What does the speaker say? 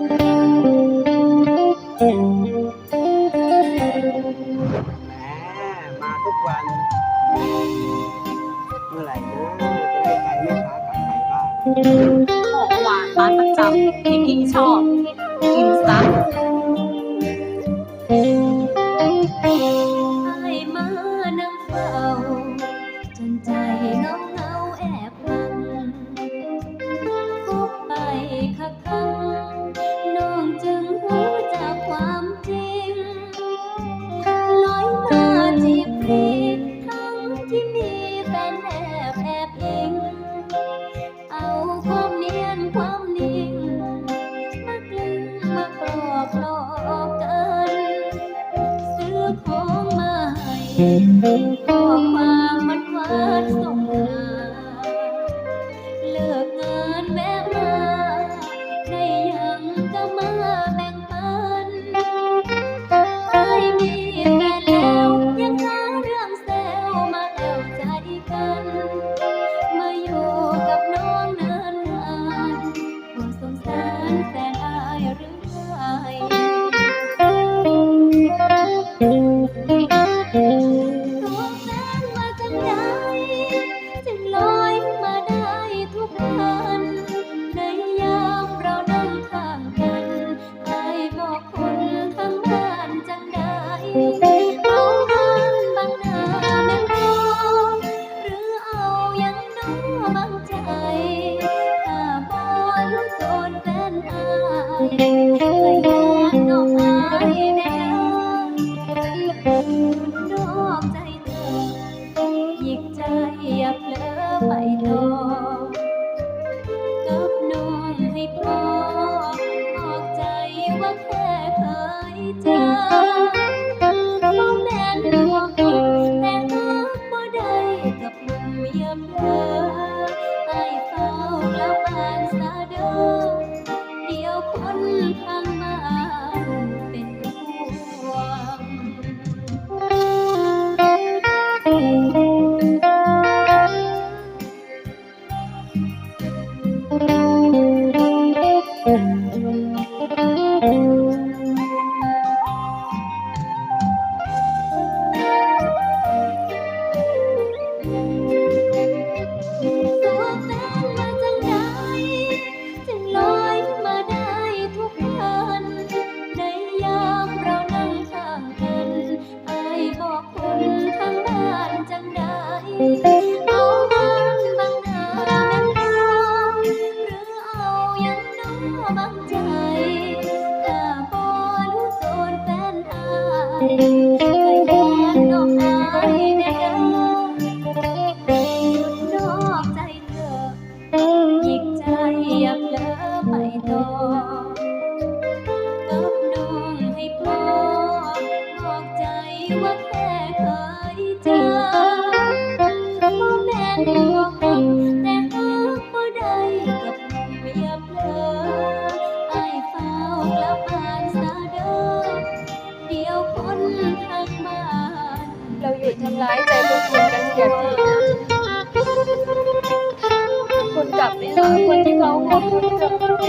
มาทุกวัน เมื่อไหร่นะจะได้ใจแม่ค้ากลับไปบ้างของหวานร้านประจำที่พี่ชอบ กินซะให้มานั่งเฝ้าจนใจน้อง ก็ความมันวานสงมาเลิกงานแม่มาได้ยังก็มาแบ่งปันไอมีแฟนแล้วยังหาเรื่องแซวมาแอวใจกัน มาอยู่กับน้องนานนานก็สงสารแฟนอายหรือไง Lord, cấp nuôi hay. เราหยุดทำร้ายใจพวกคุณกันเถอะคุณกลับไปหาคนที่เขาควรจะ